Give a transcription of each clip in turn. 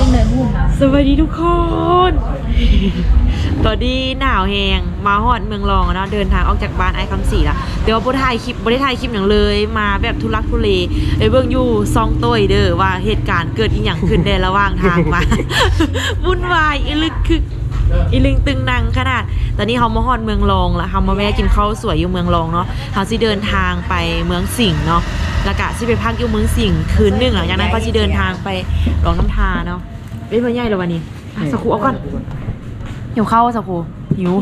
จังเลยหุ่นนะสวัสดีทุกคน ตอนนี้หนาวแหงมาฮอดเมืองรองอะเนาะเดินทางออกจากบ้านไอ้คำสีละเดี๋ยวบ่ถ่ายคลิปบ่ได้ถ่ายคลิปอย่างเลย มาแบบทุลักทุเลไปเบิ่งอยู่ซองต้ยเด้อว่าเหตุการณ์เกิดอีหยังขึ้นในระหว่างทางมา วุ่นวายอีลึกคืออีลึงตึงนังขนาด ตอนนี้เฮามาฮอดเมืองรองแล้วเฮามาแวะกินข้าวสวยอยู่เมืองรองเนาะเฮาสิเดินทางไปเมืองสิงห์เนาะแล้วก็สิไปพักอยู่เมืองสิงห์คืนหนึ่งหลังจากนั้นก็สิเดินทางไปหลองน้ำทาเนาะ เป็นเพื่อนใหญ่เลยวันนี้อะสักครู่เอาก่อนหิวข้าวสักครู่หิว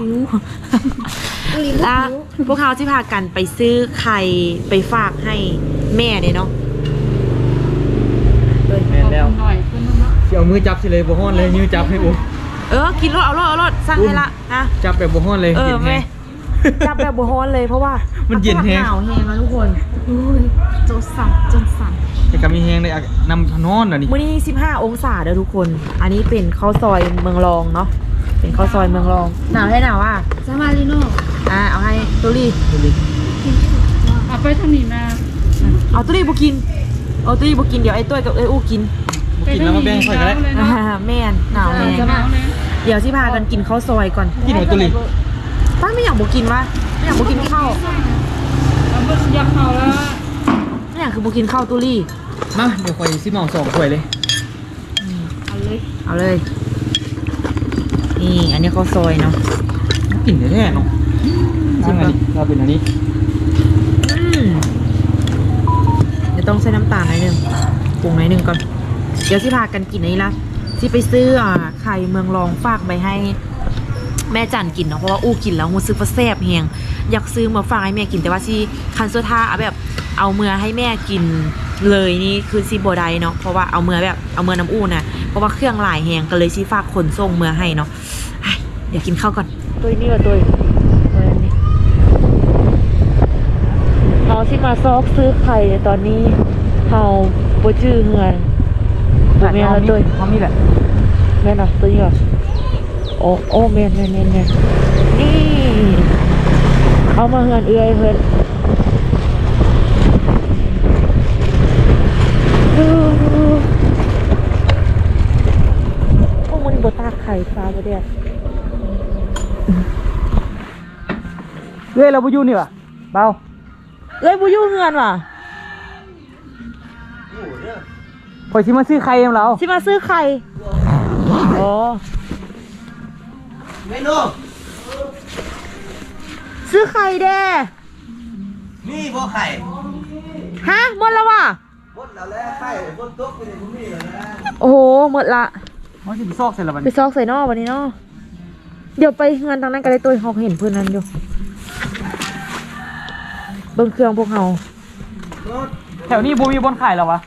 แล้วพวกเขาที่พากันไปซื้อไข่ไปฝากให้แม่เนี่ยเนาะแม่นแล้วหน่อยขึ้นมาสิเอามือจับสิเลยบ่ฮ้อนเลยนิ้วจับให้อุ้เออกินรถเอารถเอารถสั่งให้ละนะจับแบบบ่ฮ้อนเลยเออย็นแม่แฮง จับแบบบัวฮ้อนเลยเพราะว่า มัมันเย็นแฮง หนาวแฮงนะทุกคนโอ้ยโจสั่นจนสั่นแต่ก็มีแฮงได้อะนำนอนน่ะนี่มื้อนี้ 15 องศาเด้อทุกคน อันนี้เป็นข้าวซอยเมืองรองเนาะ เป็นข้าวซอยเมืองรอง หนาวให้หนาวอะสมาลิโน่อะเอาให้ตุลี่ดูดิเอาไปทางนี้มาเอาตุลี่บ่กิน เอาตุลี่บ่กินเดี๋ยวไอ้ต้วยกับเอ้ยอู้กินบ่กินแล้วมาแบ่งค่อยก็ได้ อ่าแม่นหนาวแฮงจะหนาวเลยเดี๋ยวสิพากันกินข้าวซอยก่อน กินหน่อยตุลิ ป้าไม่อยากบอกกินวะไม่อยากบอกกินข้าวเอาเบิดยักษ์เขาแล้วไม่อยากคือบอกกินข้าวตุลี่ มาเดี๋ยวค่อยสิเมาสองถ้วยเลย เอาเลยเอาเลย นี่อันนี้ข้าวซอยเนาะกินแท้ๆเนาะซึ่งอันนี้เราเป็นอันนี้อืมเดี๋ยวต้องใส่น้ำตาลหน่อยหนึงปรุงหน่อยหนึงก่อน เดี๋ยวสิพากันกินอันนี้ละสิไปซื้ออ่าไข่เมืองรองฝากไปให้ แม่จันกินเนาะเพราะว่าอู้กินแล้วรู้สึกว่าแซ่บเฮงอยากซื้อมาฝากให้แม่กินแต่ว่าสิคันสุดท้ายเอาแบบเอาเมือให้แม่กินเลยนี่คือสิบ่ได้เนาะเพราะว่าเอาเมือแบบเอาเมือน้ำอู้น่ะเพราะว่าเครื่องหลายแฮงก็เลยสิฝากคนส่งเมือให้เนาะไอ้เดี๋ยวกินข้าวก่อนตัวนี้กับตัวตัวนี้เฮาสิมาซอกซื้อไข่ตอนนี้เฮาบ่จื้อเงินบ่แม่นละตัวเฮามีแหละแม่นอะตัวนี้อะ โอ้โอ้แม่นแม่นแม่นแม่นนี่ เอามาเฮือนเอื้อยเฮือนโอ้มันบตากไข่ฟ้าบ่เดียเอ้ยเราบ่อยู่นี่วะเบาเอ้ยบ่อยู่เฮือนวะข่อยสิมาซื้อไข่นำเราสิมาซื้อไข่อ๋อ เมนูซื้อไข่แด้นี่บ่ไข่ฮะหมดแล้วว่ะบดแล้วแหละไข่บดตกไปในพุ่นี่แล้วนะโอ้โหหมดละมาสิไปซอกใส่ละบัดไปนี้ซอกใส่นอกวันนี้เนาะเดี๋ยวไปงานทางนั้นก็ได้ตัวเขาเห็นเพื่อนนั้นอยู่เบิ้งเครื่องพวกเขาแถวนี้บ่มีบนขายแล้ววะ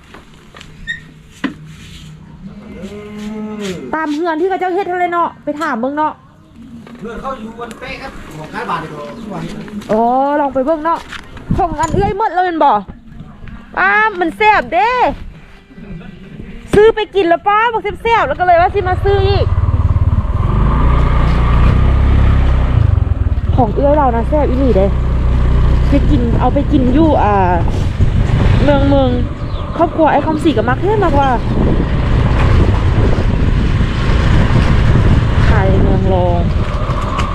ตามเฮือนที่เขาเจ้าเฮ็ดเท่าไรเนาะไปถามเบิ้งเนาะ เมื่อเขาอยู่บนเป๊ะครับของการบาทเดียวทุกวันอ๋อลองไปเบิ้งเนาะของอันเอื้อยหมดแล้วเป็นบ่ป้ามันแซ่บเด้ ซื้อไปกินแล้วป้าบอกแซ่บๆแล้วก็เลยว่าสิมาซื้ออีก ของเอื้อยเรานะแซ่บอีหลีเด้ไปกินเอาไปกินอยู่อ่า เมืองเมืองครอบครัวไอ้คำสีกับมักเท่มากกว่าขายเมืองรอง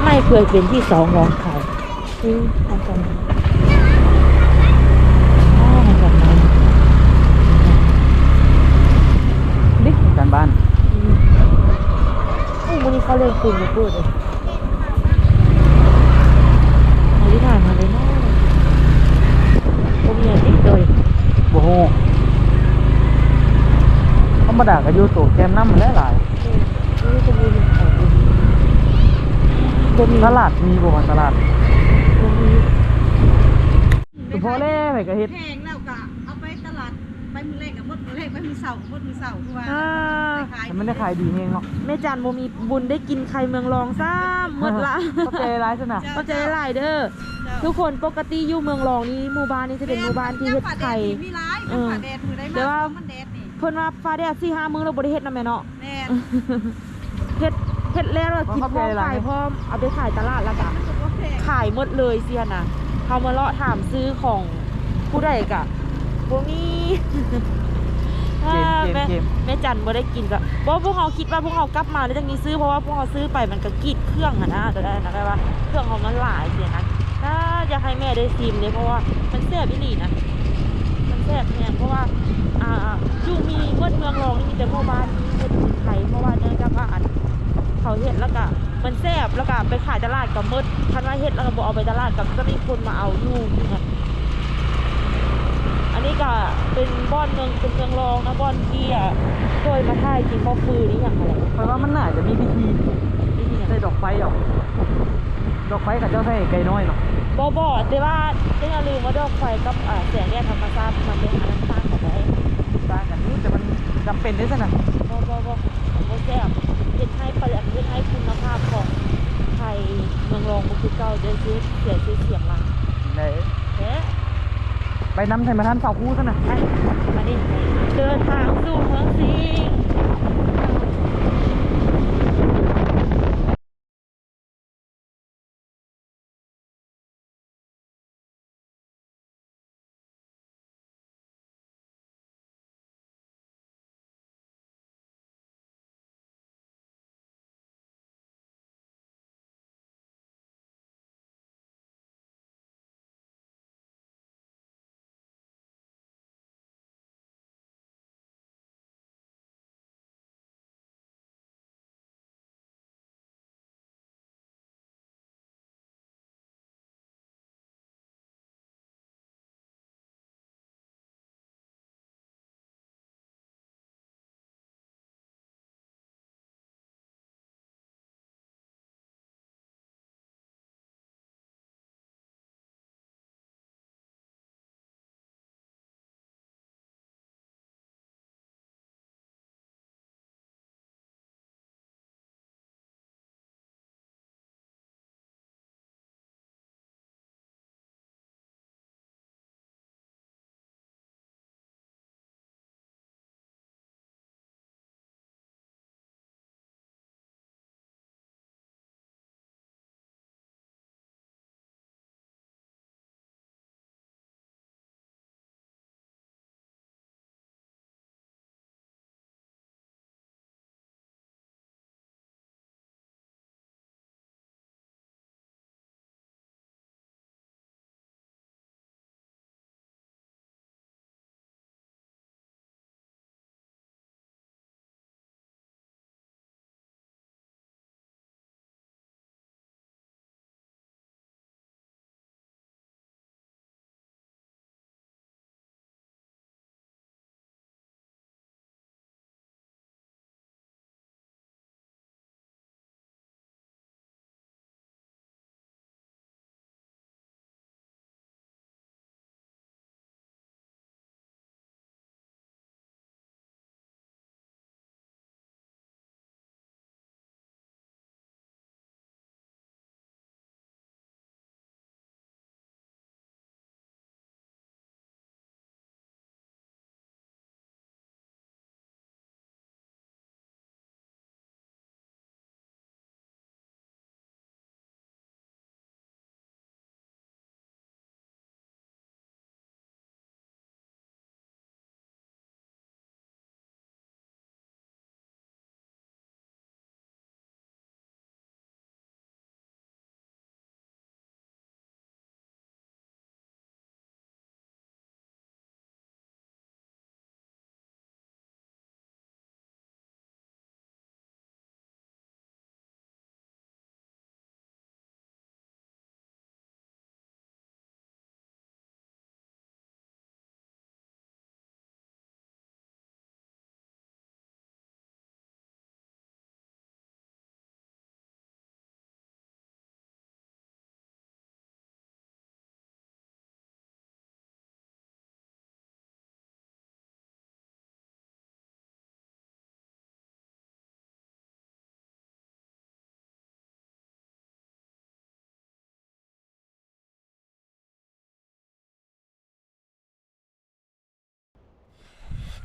ไม่เคยเป็นที่สองรองใครอืมทำกันอ๋อทำกันนั้นดิการบ้านโอ้วันนี้เขาเล่นคืนมาพูดเลยมาที่ถ่ายมาเลยเนาะผมเนี่ยนิดเลยบ่ฮู้ธรรมดาก็อยู่ตู้แกมน้ำมันหลาย นี่จะมีหนึ่งของดี บ่มีๆตลาดมีบ่ว่าตลาดบ่มีสุพอเล่ไปก็เฮ็ดแพงแล้วก็เอาไปตลาดไปมือเล็กกับมดมือเล็กไปมือเสาร์มดมือเสาร์ทั่วอ่าขายแต่มันได้ขายดีเองเนาะแม่จันโมมีบุญได้กินไข่เมืองรองซ้ำหมดละก็ใจร้ายซะนะเข้าใจหลายเด้อทุกคนปกติอยู่เมืองรองนี่หมู่บ้านนี้จะเป็นหมู่บ้านที่เฮ็ดไข่มีร้ายมันผ่าแดดมือได้แต่มากว่ามันแดดนี่เพิ่นว่าฟ้าแดดสี่ห้ามื้อเราบ่ได้เฮ็ดนำแม่เนาะแน่นเฮ็ด เฮ็ดแล้วเรากินพร้อมขายพร้อมเอาไปขายตลาดแล้วก็มันก็บ่แพงขายหมดเลยเสียน่ะเขามาเลาะถามซื้อของผู้ใดกะบ่มีอเกมเกมแม่เกมแม่จันบ่ได้กินก็บ่พวกเขาคิดว่าพวกเขากลับมาแล้วจังนี้ซื้อเพราะว่าพวกเขาซื้อไปมันก็กรีดเครื่องอะนะแต่ได้นะได้ว่าเครื่องของมันหลายเสียนะถ้าอยากให้แม่ได้ซิมเลยเพราะว่ามันแซ่บอีหลีนะมันแซ่บเนี่ยเพราะว่าอ่าอยู่มีเมื่อเมืองรองนี่มีแต่หมู่บ้านมีเฮ็ดเป็นไทยเพราะว่าเนื่องจากว่าอัน เขาเฮ็ดแล้วก็มันแซ่บแล้วก็ไปขายตลาดกับมืดคันว่าเฮ็ดแล้วก็บเอาไปตลาดกับก็มีคนมาเอาอยู่นะอันนี้ก็เป็นบ้านเมืองเป็นเมืองรองนะบ้านที่อะเคยมาถ่ายจริงพ่อฟืนนี่อย่างไรเพราะว่ามันน่าจะมีพิธีใส่ดอกไฟหรอกดอกไฟกับเจ้าใส่ไก่น้อยเนาะบอบอแต่ว่าจะอย่าลืมว่าดอกไฟกับแสงแดดธรรมชาติมันเป็นอันนั้างกันไหมต่างกันนี่แต่มันจำเป็นได้สินะบอบอบอบอแซ่บ เฮ็ดให้ประหยัดเฮ็ดให้คุณภาพของไทยเมืองรองมันคือเก่าจะซื้อเสียชื่อเสียงละไหนเฮ้ไปน้ำไทยมาท่านเสาคู่ซะนะไปมาดิเดินทางสู่เมืองสิง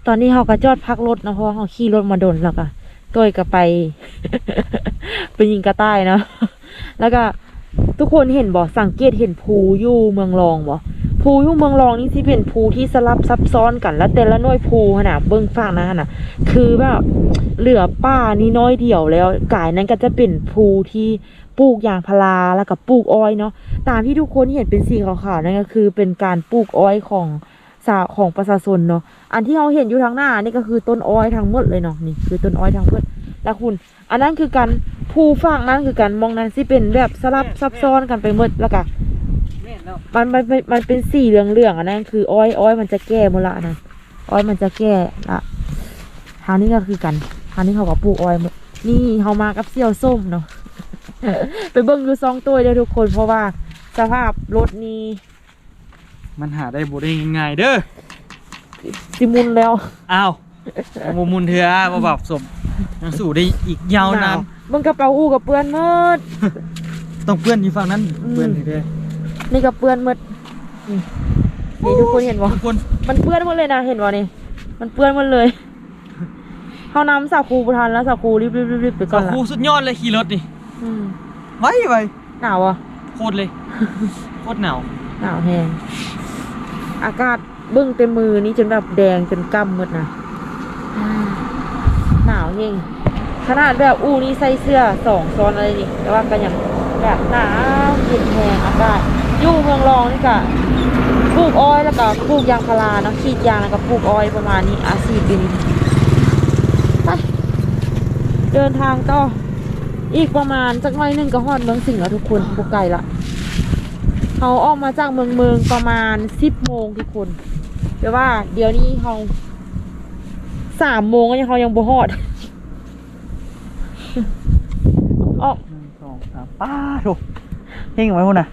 ตอนนี้เขาก็จอดพักรถนะเพราะเขาขี่รถมาโดนแล้วก็ตัวก็ไป ไปยิงกระต่ายเนาะแล้วก็ทุกคนเห็นบ่สังเกตเห็นภูยู่เมืองรองบ่ภูยู่เมืองรองนี่สิเป็นภูที่สลับซับซ้อนกัน แล้วแต่ละหน่วยภูขนาดเบิ้องฝั่งนะขนาดคือแบบเหลือป่านี่น้อยเดียวแล้วกายนั้นก็จะเป็นภูที่ปลูกยางพาราแล้วก็ปลูกอ้อยเนาะตามที่ทุกคนเห็นเป็นสีขาวๆนั่นก็คือเป็นการปลูกอ้อยของ สาของประชาชนเนาะ อันที่เราเห็นอยู่ทางหน้านี่ก็คือต้นอ้อยทั้งหมดเลยเนาะนี่คือต้นอ้อยทั้งหมดแล้วคุณ อันนั้นคือการภูฝั่งนั้นคือการมองนั้นสิเป็นแบบสลับซับซ้อนกันไปหมดแล้วก็แม่นแล้วมันมันมันมันเป็นสีเหลืองเหลืองๆอันนั้นคืออ้อยอ้อยมันจะแก้หมดละอันนั้นอ้อยมันจะแก้ละทางนี้ก็คือกันทางนี้เขาก็ปลูกอ้อยหมดนี่เขามากับเสี่ยวส้มเนาะไปเบิ้งดูซองตัวเด้อทุกคนเพราะว่าสภาพรถนี้ มันหาได้บ่ได้ง่ายๆเด้อสิมุนแล้ว อ้าวโมมุนเถื่อบ่แบบสมยังสู่ได้อีกยาวนานเบิ้งกระเป๋าอู้กับเปื้อนหมด ต้องเพื่อนอยู่ฝั่งนั้นอืม เพื่อนเด้อนี่กับเปื้อนหมดนี่นี่ทุกคนเห็นบ่ทุกคนมันเปื้อนหมดเลยนะเห็นบ่นี่ มันเปื้อนหมดเลยเขานำสาคูประทานแล้วสาคูรีบๆรีบๆไปก่กัอบนละครูสุดยอดเลยขี่รถนี่อืมไว้ไว้หนาวอะโคตรเลยโคตรหนาวหนาวแห้ง อากาศเบึ้งเต็มมือนี่จนแบบแดงจนกำหมดนะอ่าหนาวเองขนาดแบบอู้นี่ใส่เสื้อสองซ้อนอะไรนี่แต่ว่าก็ยังแบบหนาวเย็นแห้งอากาศอยู่เมืองรองนี่ก็ปลูกอ้อยแล้วก็ปลูกยางพาราเนาะขีดยางแล้วก็ปลูกอ้อยประมาณนี้อาชีพปีนี้ไปเดินทางก็อีกประมาณสักหน่อยหนึงก็ฮอดเมืองสิงห์แล้วทุกคนบุกไก่ละ เขาออกมาจากเมืองเมืองประมาณสิบโมงทุกคนแต่ว่า เดี๋ยวนี้เขาสามโมงก็ยังเขายังบ่ฮอดออกหนึ่งสองสามป้าโถเฮงไว้พุ่นน่ะ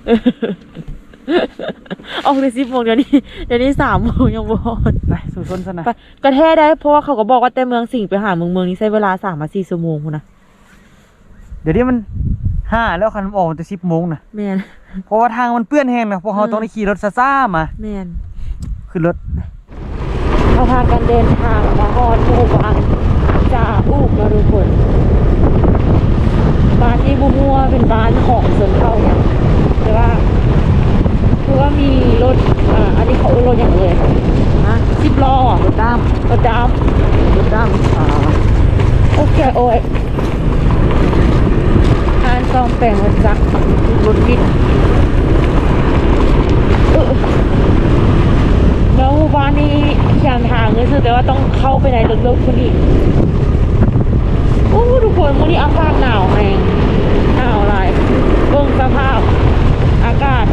ออกในสิบโมงเดี๋ยวนี้เดี๋ยวนี้สามโมงยังบ่ฮอดไปสู่ชนซะนะไปกระแทได้เพราะว่าเขาก็บอกว่าแต่เมืองสิงห์ไปหาเมืองเมืองนี้ใช้เวลาสามมาสี่ชั่วโมงคุณนะเดี๋ยวนี้มัน ห้าแล้วคันมันออกแต่สิบโมงนะแมนเพราะว่าทางมันเปื้อนแห้งนะเพราะเขาอืมต้องได้ขี่รถซ่าๆมาแมนขึ้นรถเขาพากันเดินทางมาฮอดหมู่บ้านจ่าอูกแล้วทุกคนบ้านที่บัวาเป็นบ้านของสวนเข้าเนี่ยแต่ว่าคือว่ามีรถอ่าอันนี้เขาเรียกรถอย่างเลยนะสิบล้ออะรถดำรถดำรถดำอ่าโอเคโอ้ย อ่องแปลงรถจักรรถวิทย์เออแล้วหัวบ้านนี้ยามทางก็คือแต่ว่าต้องเข้าไปในลึกๆคนอีก โอ้ทุกคนวันนี้อากาศหนาวแรงหนาวหลายเบิ่งสภาพ อากาศ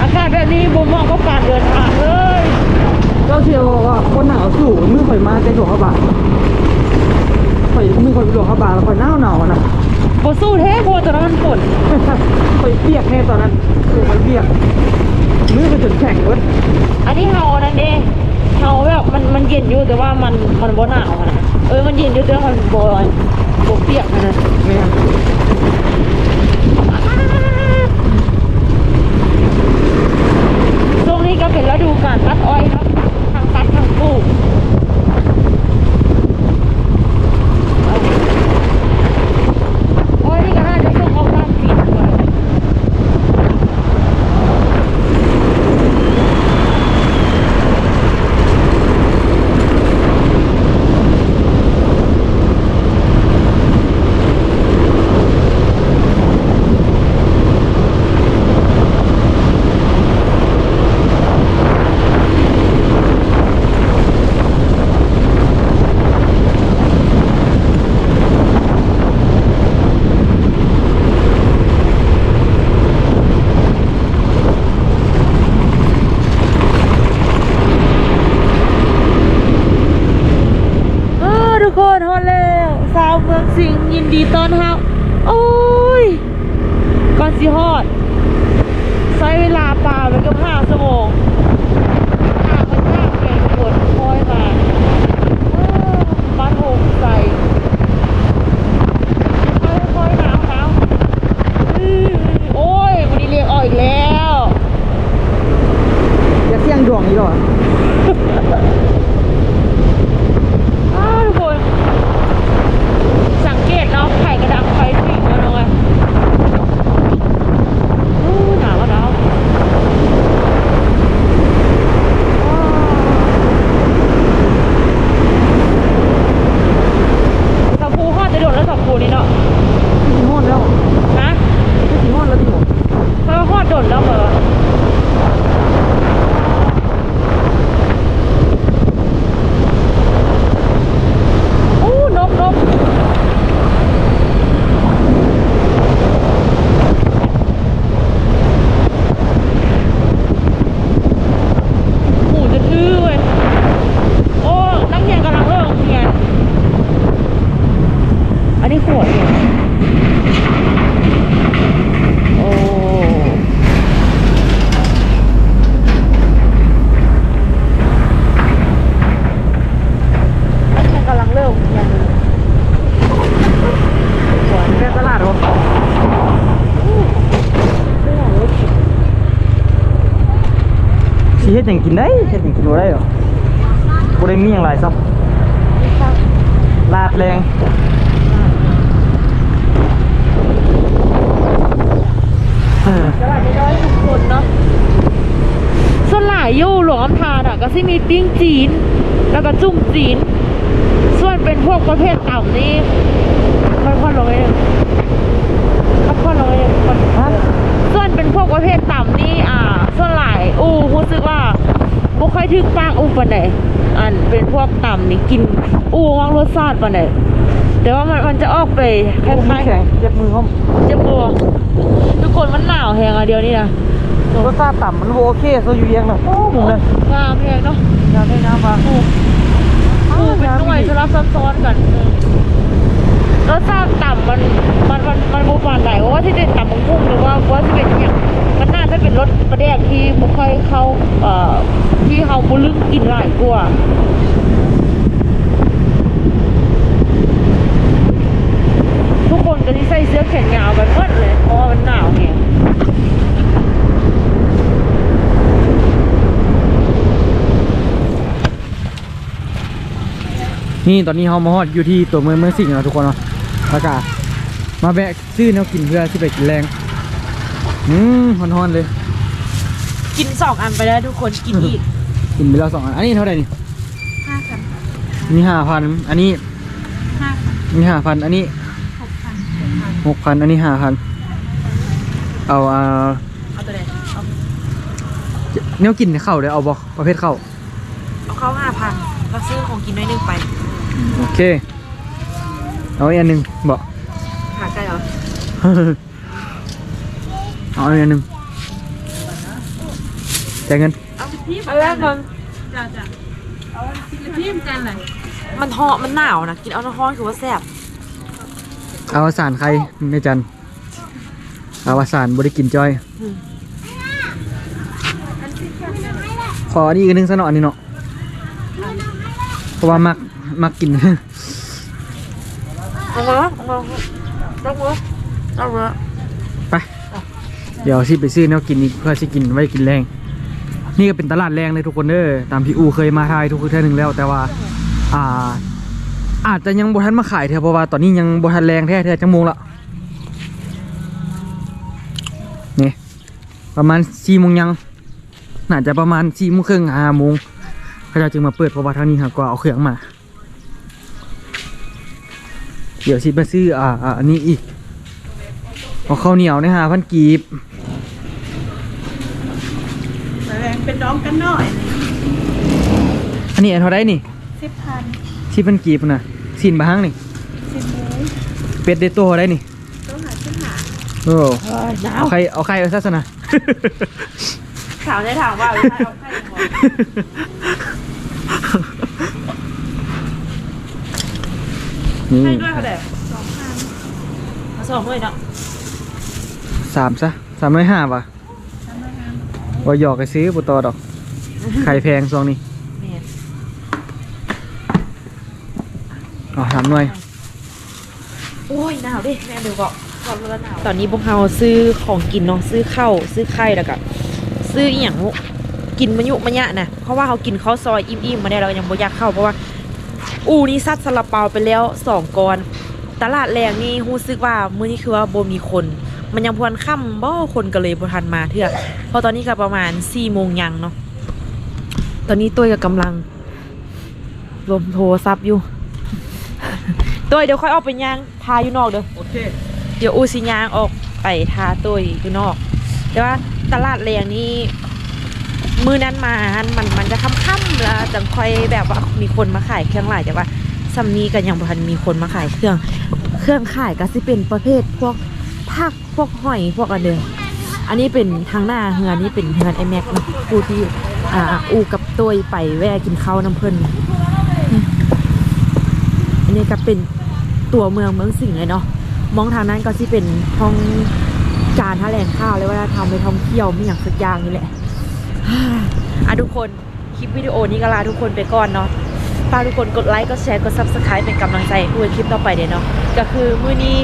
อากาศแบบนี้บ่เหมาะกับการเดินทางเลย เจ้าเชียวว่าคนหนาวสู่มือข่อยมาแต่หลวงพระบาทข่อยมือข่อยไปหลวงพระบาทแล้วข่อยหนาวหนาวๆอะนะ บ่สู้แท้เพราะว่าตอนนั้นมันฝน ข่อยเปียกแน่ตอนนั้นคือข่อยเปียกมือก็จนแข็งเว้ย อันนี้เฮานั่นเองเฮาแบบมันมันเย็น อยู่แต่ว่ามันมันบ่หนาวอะนะเออมันเย็นอยู่แต่ว่ามันบ่บ่เปียกอะนะแม่ ได้ขวดโอ้มันกำลังเริ่มย่างนี้ขวดแค่ตลาดวะสิเฮ็ดยังกินได้เฮ็ดยังกินได้หรอบ่ได้มีหยังหลายซับลาดแรงเออ ตลาดน้อยๆทุกคนเนาะส่วนหลายอยู่หลวงอำทานอะ ก็สิมีปิ้งจีน แล้วก็จุ่มจีน ส่วนเป็นพวกประเภทต่ำนี่ค่อยๆลงเองค่อยๆลงเองค่อยๆส่วนเป็นพวกประเภทต่ำนี่อ่า ส่วนหลายอู้รู้สึกว่าบ่ค่อยถึกปากอู้ปานใดอันเป็นพวกต่ำนี่กินอู้ว่างรสชาติปานใดแต่ว่ามันมันจะออกไปคโอ้มือล้ายแข็งเจ็บมือเขาๆจะบัว ทุกคนมันหนาวแหงอะเดียวนี้นะรสชาติต่ำมันบ่โอเคซะอยู่เอียงน่ะโอ้มึงเลยงามแพงเนาะงานได้น้ำมาอู้เป็นหน่วยสลับซับซ้อนกันเออรสชาติต่ำมันมันมันมันบุปานไหนว่าที่เป็นต่ำของกุ้งหรือว่าว่าที่เป็นอย่างมันน่าจะเป็นรสประแดกที่บุค่อยเข้าเอ่อที่เขาบุลึกกินหลายกว่าทุ กคนก็ที่ใส่เสื้อแขนยาวกันหมดเลยเพราะว่ามันหนาวไงนี่ตอนนี้เฮามาฮอดอยู่ที่ตัวเมืองเมืองสิงห์แล้วทุกคนเนาะแล้วก็มาแวะซื้อแนวกินเพื่อสิไปกินแรงอืมฮอนๆเลย กินสองอันไปแล้วทุกคนกินอีก กินไปแล้วสองอันอันนี้เท่าไหร่นี่ห้ากันมีห้าพันอันนี้ห้ามีห้าพันอันนี้หกพัน หกพันอันนี้ห้าพันเอาอ่าเอาตัวไหนเอาแนวกินเข้าวเดี๋ยวเอาบอประเภทเข้าวเอาเข้าห้าพันเราซื้อของกินน้อยหนึงไป โอเค เอาอีกอันหนึ่งบอก หาใกล้เหรอเอาอีกอันหนึ่งจ่ายเงินเอาสิพี่เอาแรกก่อนจ้าจ้าเอาสิพี่มกันเลยมันท้อมันหนาวนะกินเอาน้ำร้อนคือว่าแซ่บ เอาสารใครไม่จันเอาสารบริกินจอย ขออันนี้อีกอันหนึงซะหน่ออันนี้เนาะเพราะว่ามักมักกินเอามาเอามาเอามาเอามาไป เดี๋ยวสิไปซื้อแนวกินอีกเพื่อสิกินไว้กินแรง นี่ก็เป็นตลาดแรงเลยทุกคนเด้อตามพี่อูเคยมาทายทุกเทื่อหนึ่งแล้วแต่ว่า อ่า อาจจะยังบ่ทันมาขายเถอะเพราะว่าตอนนี้ยังบ่ทันแรงแท้เถอะจังโมงละนี่ประมาณสี่โมงยังน่าจะประมาณสี่โมงครึ่งห้าโมงเขาจะจึงมาเปิดเพราะว่าทางนี้หากว่าเอาเครื่องมา เดี๋ยวสิไปซื้ออ่าอ่าอันนี้อีกเอาข้าวเหนียวนะฮะพันกีบแสดงเป็นน้องกันหน่อย อันนี้อันเท่าไรนี่สิบพันสิพันกีบนะ สินบะฮังนี่สิบเลยเป็ดเดโต้เท่าไรนี่ต้องหาชิ้นหาโอ้หนาวเอาใครเอาใครเอาซะสนะถามได้ถามว่าเอาใครเอาใครเอานี่ให้ด้วยเขาเด็สองพันเอาสองเลยเนาะสามซะสามร้อยห้าป่ะว่าหยอกไปซื้อปุตอดอก ไข่แพงซองนี้ อ๋อสามหน่วยโอ้ยหนาวดิแม่ดูบอกความรู้แล้วหนาวตอนนี้พวกเราซื้อของกินเนาะซื้อข้าวซื้อไข่แล้วก็ซื้ออีหยังกินมะยุมะยะนะเพราะว่าเขากินข้าวซอยอิ่มๆมาได้เรายังบ่อยากเข้าเพราะว่า อูนี่ซัดซาลาเปาไปแล้วสองกอนตลาดแรงนี่รู้สึกว่ามื้อนี้คือว่าบ่มีคน มันยังพวนค่ำบ่คนก็เลยบ่ทันมาเถื่อเพราะตอนนี้ก็ประมาณ4โมงยังเนาะตอนนี้ตัวก็กำลังลมโทรศัพท์อยู่ ตัวเดี๋ยวค่อยออกไปย่างทาอยู่นอกเด้อโอเคเดี๋ยวอูสิย่างออกไปทาตัวอยู่นอก แต่ว่าตลาดแรงนี่มือนั้นมาหันมันมันจะค่ำๆแล้วจังค่อยแบบว่ามีคนมาขายเครื่องหลายแต่ว่าซัมนี้ก็ยังบ่ทันมีคนมาขายเครื่อง เครื่องขายก็สิเป็นประเภทพวกผักพวกหอยพวกอันเดิมอันนี้เป็นทางหน้าเฮือนนี่เป็นเฮือนไอแม็กนะผู้ที่อ่าอูกับตัวไปแวะกินข้าวน้ำเพิ่นอืมอันนี้ก็เป็น ตัวเมืองเมืองสิงห์เลยเนาะมองทางนั้นก็ที่เป็นห้องการท่าแถลงข่าวเลยว่าทำไปท่องเที่ยวไมีอย่างสักอย่างนี่แหละอะทุกคนคลิปวิดีโอนี้ก็ลาทุกคนไปก่อนเนาะฝากทุกคนกดไลค์กดแชร์กด subscribe เป็นกำลังใจให้ด้วยคลิปต่อไปเดี๋ยวเนาะก็คือมื้อนี้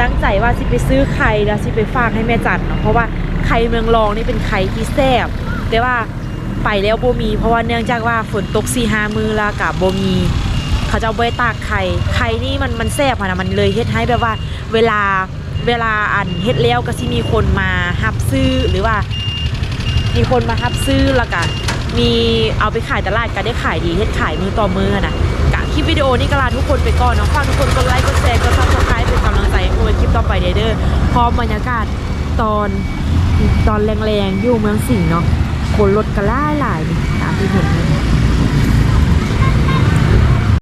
ตั้งใจว่าสิไปซื้อไข่แล้วสิไปฝากให้แม่จันเนาะเพราะว่าไข่เมืองรองนี่เป็นไข่ที่แซ่บแต่ว่าไปแล้วโบมี เพราะว่าเนื่องจากว่าฝนตก4 5มือแล้วกับบ่มี เขาจะเอาไว้ตากไข่ไข่นี่มันมันแซ่บอะนะมันเลยเฮ็ดให้แบบว่า เวลาเวลาอันเฮ็ดแล้วก็สิมีคนมาฮับซื้อหรือว่า มีคนมาฮับซื้อแล้วก็มีเอาไปขายตลาดก็ได้ขายดีเฮ็ดขายมือต่อมือนะกะคลิปวิดีโอนี้ก็ลาทุกคนไปก่อนนะฝากทุกคนกดไลค์กดแชร์กดซับสไครป์เป็นกำลังใจให้คลิปต่อไปเด้อเด้อพร้อมบรรยากาศตอนตอนแรงๆอยู่เมืองสิงห์เนาะคนรถก็หลาหลายตามที่เห็นนี่